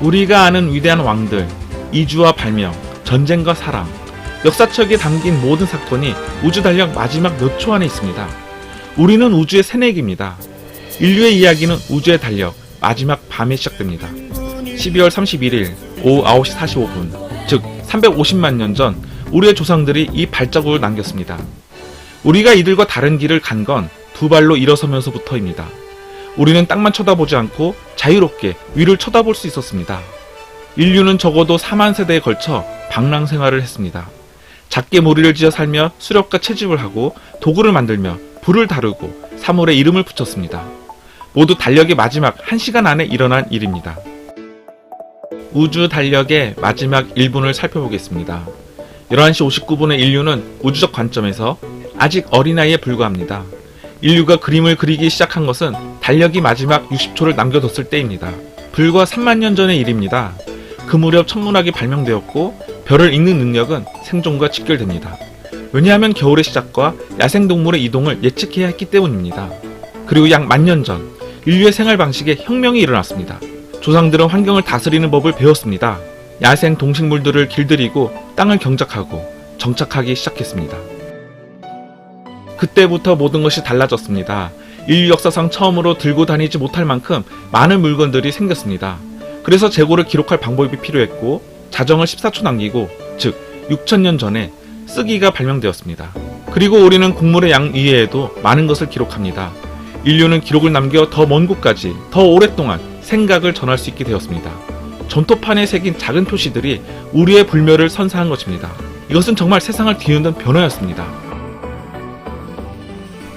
우리가 아는 위대한 왕들, 이주와 발명, 전쟁과 사랑, 역사책에 담긴 모든 사건이 우주 달력 마지막 몇 초 안에 있습니다. 우리는 우주의 새내기입니다. 인류의 이야기는 우주의 달력 마지막 밤에 시작됩니다. 12월 31일 오후 9시 45분, 즉 350만 년 전 우리의 조상들이 이 발자국을 남겼습니다. 우리가 이들과 다른 길을 간 건 두 발로 일어서면서부터입니다. 우리는 땅만 쳐다보지 않고 자유롭게 위를 쳐다볼 수 있었습니다. 인류는 적어도 4만 세대에 걸쳐 방랑 생활을 했습니다. 작게 무리를 지어 살며 수렵과 채집을 하고 도구를 만들며 불을 다루고 사물에 이름을 붙였습니다. 모두 달력의 마지막 1시간 안에 일어난 일입니다. 우주 달력의 마지막 1분을 살펴보겠습니다. 11시 59분의 인류는 우주적 관점에서 아직 어린아이에 불과합니다. 인류가 그림을 그리기 시작한 것은 달력이 마지막 60초를 남겨뒀을 때입니다. 불과 3만 년 전의 일입니다. 그 무렵 천문학이 발명되었고 별을 읽는 능력은 생존과 직결됩니다. 왜냐하면 겨울의 시작과 야생동물의 이동을 예측해야 했기 때문입니다. 그리고 약 만 년 전, 인류의 생활 방식에 혁명이 일어났습니다. 조상들은 환경을 다스리는 법을 배웠습니다. 야생 동식물들을 길들이고 땅을 경작하고 정착하기 시작했습니다. 그때부터 모든 것이 달라졌습니다. 인류 역사상 처음으로 들고 다니지 못할 만큼 많은 물건들이 생겼습니다. 그래서 재고를 기록할 방법이 필요했고 자정을 14초 남기고 즉 6천년 전에 쓰기가 발명되었습니다. 그리고 우리는 곡물의 양 이외에도 많은 것을 기록합니다. 인류는 기록을 남겨 더 먼 곳까지 더 오랫동안 생각을 전할 수 있게 되었습니다. 전토판에 새긴 작은 표시들이 우리의 불멸을 선사한 것입니다. 이것은 정말 세상을 뒤흔든 변화였습니다.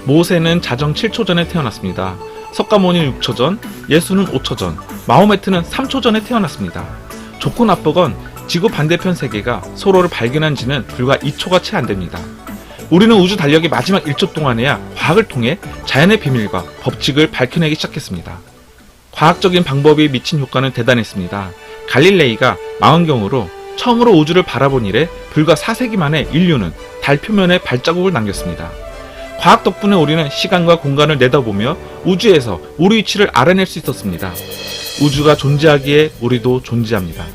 모세는 자정 7초 전에 태어났습니다. 석가모니는 6초 전, 예수는 5초 전, 마호메트는 3초 전에 태어났습니다. 좋고 나쁘건 지구 반대편 세계가 서로를 발견한 지는 불과 2초가 채 안 됩니다. 우리는 우주 달력의 마지막 1초 동안에야 과학을 통해 자연의 비밀과 법칙을 밝혀내기 시작했습니다. 과학적인 방법이 미친 효과는 대단했습니다. 갈릴레이가 망원경으로 처음으로 우주를 바라본 이래 불과 4세기 만에 인류는 달 표면에 발자국을 남겼습니다. 과학 덕분에 우리는 시간과 공간을 내다보며 우주에서 우리 위치를 알아낼 수 있었습니다. 우주가 존재하기에 우리도 존재합니다.